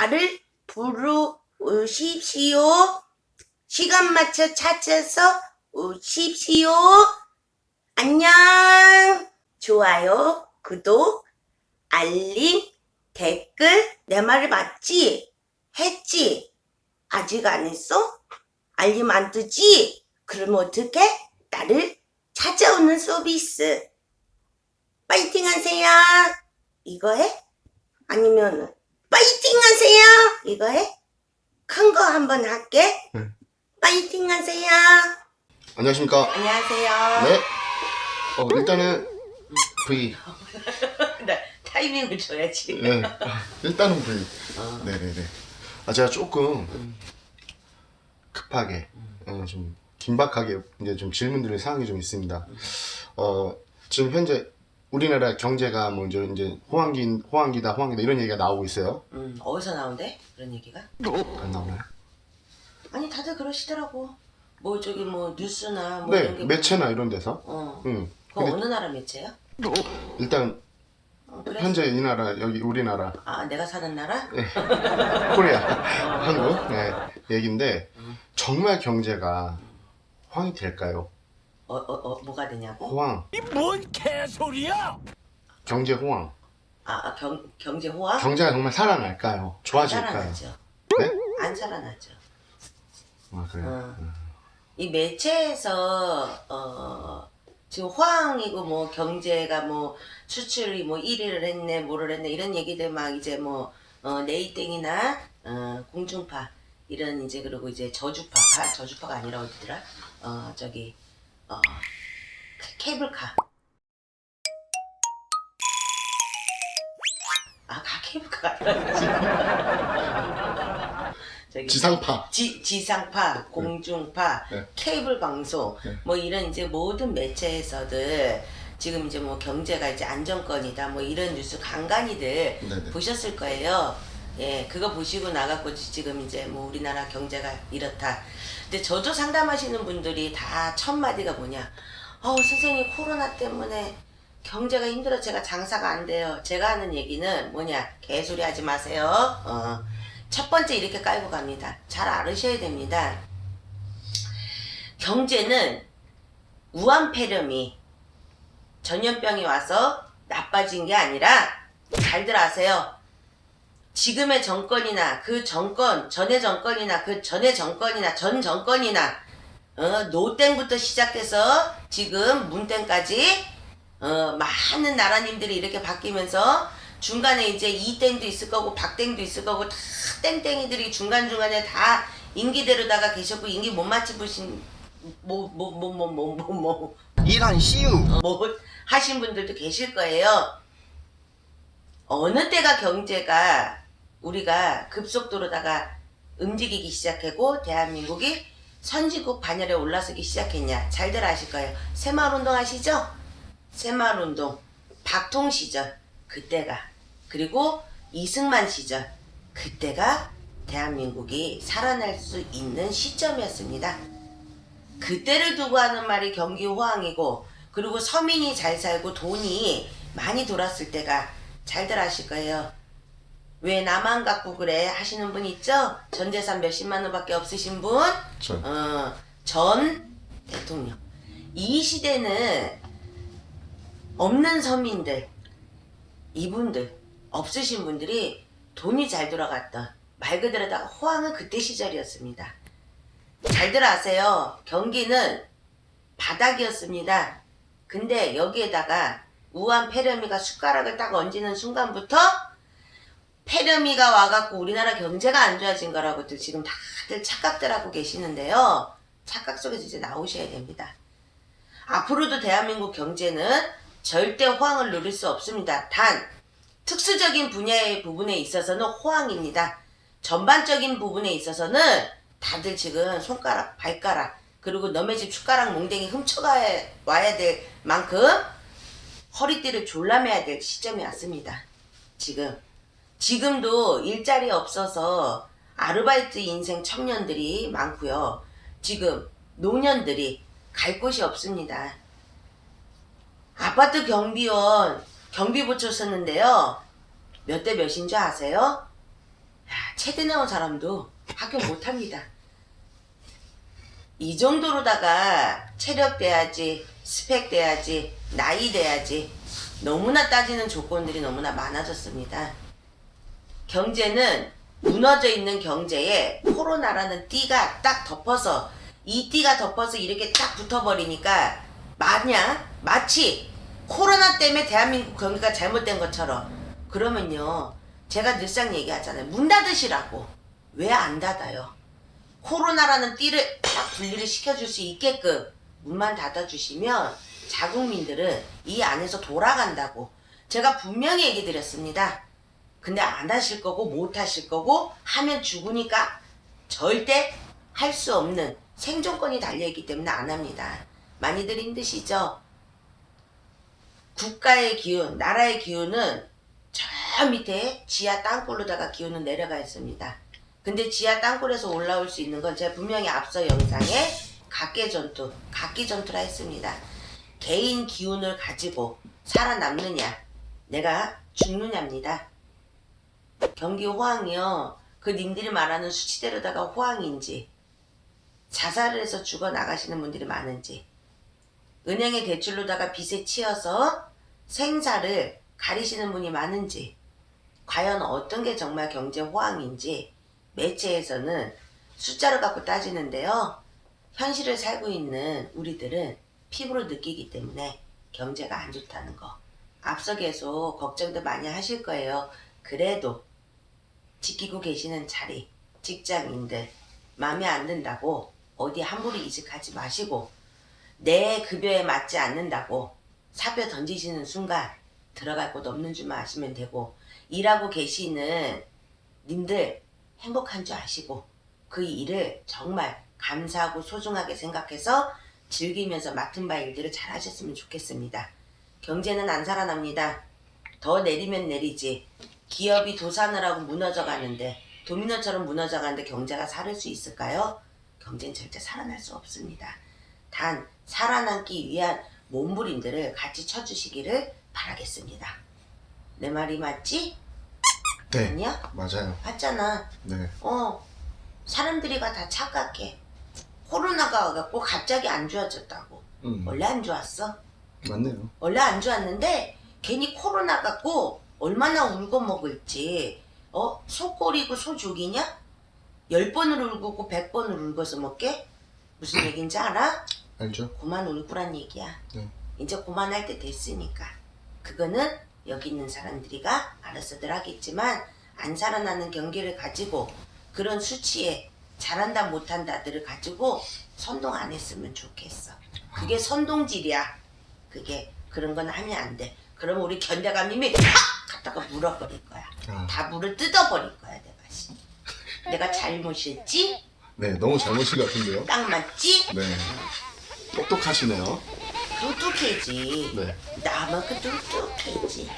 나를 부르십시오. 시간 맞춰 찾아서 오십시오. 안녕. 좋아요, 구독, 알림, 댓글, 내 말을 맞지? 했지? 아직 안 했어? 알림 안 뜨지? 그러면 어떡해? 나를 찾아오는 서비스. 파이팅 하세요. 이거 해? 아니면 파이팅 하세요. 이거 해? 큰 거 한번 할게. 네. 파이팅 하세요. 안녕하십니까? 안녕하세요. 네. 어, 일단은 V. 나 타이밍을 줘야지. 네. 일단은 V. 어. 네네네. 아 제가 조금 급하게 어, 좀 긴박하게 이제 좀 질문드릴 사항이 좀 있습니다. 어 지금 현재 우리나라 경제가 뭐 이제 이제 호황기 호황기다 호황기다 이런 얘기가 나오고 있어요. 음, 어디서 나온대? 그런 얘기가? 안 나오나요? 아니 다들 그러시더라고. 뭐 저기 뭐 뉴스나 뭐 네, 이런 게 매체나 이런 데서. 어. 응. 그거 근데 어느 나라 매체야? 일단 어, 그래? 현재 이 나라 여기 우리나라 아 내가 사는 나라? 코리아 한국 네, 얘긴데 정말 경제가 호황이 될까요? 어, 어, 어, 뭐가 되냐고? 호황 뭔 개소리야! 경제 호황 아, 아, 경, 경제 호황? 경제가 정말 살아날까요? 좋아질까요? 살아나죠. 네? 안 살아나죠. 아 그래요. 어. 이 매체에서 어, 지금 호황이고 뭐 경제가 뭐 수출이 뭐 1위를 했네 뭐를 했네 이런 얘기들 막 이제 뭐 어, 네이땡이나 어, 공중파 이런 이제 그리고 이제 저주파 아, 저주파가 아니라 어디더라 어 저기 어 케이블카 아가 케이블카가 아니라 저기 지상파 지, 지상파, 공중파, 네. 케이블 방송, 네. 뭐 이런 이제 모든 매체에서들 지금 이제 뭐 경제가 이제 안정권이다, 뭐 이런 뉴스 간간히들 네네. 보셨을 거예요. 예, 그거 보시고 나갖고 지금 이제 뭐 우리나라 경제가 이렇다. 근데 저도 상담하시는 분들이 다 첫 마디가 뭐냐? 어, 선생님 코로나 때문에 경제가 힘들어 제가 장사가 안 돼요. 제가 하는 얘기는 뭐냐? 개소리 하지 마세요. 어. 첫 번째 이렇게 깔고 갑니다. 잘 알으셔야 됩니다. 경제는 우한폐렴이 전염병이 와서 나빠진 게 아니라 잘들 아세요. 지금의 정권이나 그 정권, 전의 정권이나 그 전의 정권이나 전 정권이나 어, 노땡부터 시작해서 지금 문땡까지 어, 많은 나라님들이 이렇게 바뀌면서 중간에 이제 이땡도 있을 거고 박땡도 있을 거고 다 땡땡이들이 중간중간에 다 임기대로다가 계셨고 임기 못 맞춰보신 뭐 뭐 뭐 뭐 뭐 뭐뭐 이란 씨유! 뭐 하신 분들도 계실 거예요. 어느 때가 경제가 우리가 급속도로다가 움직이기 시작하고 대한민국이 선진국 반열에 올라서기 시작했냐 잘들 아실 거예요. 새마을운동 아시죠? 새마을운동 박통 시절 그때가 그리고 이승만 시절 그때가 대한민국이 살아날 수 있는 시점이었습니다. 그때를 두고 하는 말이 경기 호황이고 그리고 서민이 잘 살고 돈이 많이 돌았을 때가 잘들 아실 거예요. 왜 나만 갖고 그래 하시는 분 있죠? 전 재산 몇십만 원밖에 없으신 분? 저 어, 전 대통령. 이 시대는 없는 서민들, 이분들, 없으신 분들이 돈이 잘 돌아갔던 말 그대로다가 호황은 그때 시절이었습니다. 잘들 아세요. 경기는 바닥이었습니다. 근데 여기에다가 우한 페르미가 숟가락을 딱 얹는 순간부터 페르미가 와갖고 우리나라 경제가 안 좋아진 거라고들 지금 다들 착각들 하고 계시는데요. 착각 속에서 이제 나오셔야 됩니다. 앞으로도 대한민국 경제는 절대 호황을 누릴 수 없습니다. 단 특수적인 분야의 부분에 있어서는 호황입니다. 전반적인 부분에 있어서는 다들 지금 손가락, 발가락, 그리고 너네 집 숟가락 몽댕이 훔쳐가야 될 만큼 허리띠를 졸라매야 될 시점이 왔습니다. 지금. 지금도 일자리 없어서 아르바이트 인생 청년들이 많고요. 지금 노년들이 갈 곳이 없습니다. 아파트 경비원 경비 붙였었는데요. 몇 대 몇인 줄 아세요? 야, 세대 나온 사람도 합격 못합니다. 이 정도로다가 체력 돼야지, 스펙 돼야지, 나이 돼야지 너무나 따지는 조건들이 너무나 많아졌습니다. 경제는 무너져 있는 경제에 코로나라는 띠가 딱 덮어서 이 띠가 덮어서 이렇게 딱 붙어버리니까 마냥 마치 코로나 때문에 대한민국 경기가 잘못된 것처럼. 그러면요 제가 늘상 얘기하잖아요. 문 닫으시라고. 왜 안 닫아요? 코로나라는 띠를 딱 분리를 시켜줄 수 있게끔 문만 닫아주시면 자국민들은 이 안에서 돌아간다고 제가 분명히 얘기 드렸습니다 근데 안 하실 거고 못 하실 거고 하면 죽으니까 절대 할 수 없는 생존권이 달려있기 때문에 안 합니다. 많이들 힘드시죠? 국가의 기운, 나라의 기운은 저 밑에 지하 땅굴로다가 기운은 내려가 있습니다. 근데 지하 땅굴에서 올라올 수 있는 건 제가 분명히 앞서 영상에 각계 전투, 각기 전투라 했습니다. 개인 기운을 가지고 살아남느냐, 내가 죽느냐입니다. 경기 호황이요. 그 님들이 말하는 수치대로다가 호황인지 자살을 해서 죽어 나가시는 분들이 많은지 은행의 대출로다가 빚에 치여서 생사를 가리시는 분이 많은지 과연 어떤 게 정말 경제 호황인지 매체에서는 숫자를 갖고 따지는데요. 현실을 살고 있는 우리들은 피부로 느끼기 때문에 경제가 안 좋다는 거. 앞서 계속 걱정도 많이 하실 거예요. 그래도 지키고 계시는 자리, 직장인들 마음에 안 든다고 어디 함부로 이직하지 마시고 내 급여에 맞지 않는다고 사표 던지시는 순간 들어갈 곳 없는 줄만 아시면 되고 일하고 계시는 님들 행복한 줄 아시고 그 일을 정말 감사하고 소중하게 생각해서 즐기면서 맡은 바 일들을 잘 하셨으면 좋겠습니다. 경제는 안 살아납니다. 더 내리면 내리지. 기업이 도산을 하고 무너져 가는데 도미노처럼 무너져 가는데 경제가 살을 수 있을까요? 경제는 절대 살아날 수 없습니다. 단 살아남기 위한 몸부림들을 같이 쳐주시기를 바라겠습니다. 내 말이 맞지? 네, 아니야? 맞아요. 맞잖아. 네, 어, 사람들이가 다 착각해. 코로나가 와갖고 갑자기 안 좋아졌다고. 음, 원래 안 좋았어? 맞네요. 원래 안 좋았는데 괜히 코로나 갖고 얼마나 울고 먹을지 어? 소꼬리고 소죽이냐? 열 번을 울고 백 번을 울고서 먹게? 무슨 얘기인지 알아? 알죠? 그만 울고란 얘기야. 네. 이제 그만할 때 됐으니까. 그거는 여기 있는 사람들이가 알아서들 하겠지만 안 살아나는 경기를 가지고 그런 수치에 잘한다 못한다들을 가지고 선동 안 했으면 좋겠어. 그게 선동질이야. 그게 그런 건 하면 안 돼. 그러면 우리 견대감 님이 확 갖다가 물어버릴 거야. 아, 다 물을 뜯어버릴 거야 내가. 씨. 내가 잘못했지? 네, 너무 잘못인 것 같은데요. 딱 맞지? 네, 똑똑하시네요. 똑똑해지. 네. 나만큼 똑똑해지.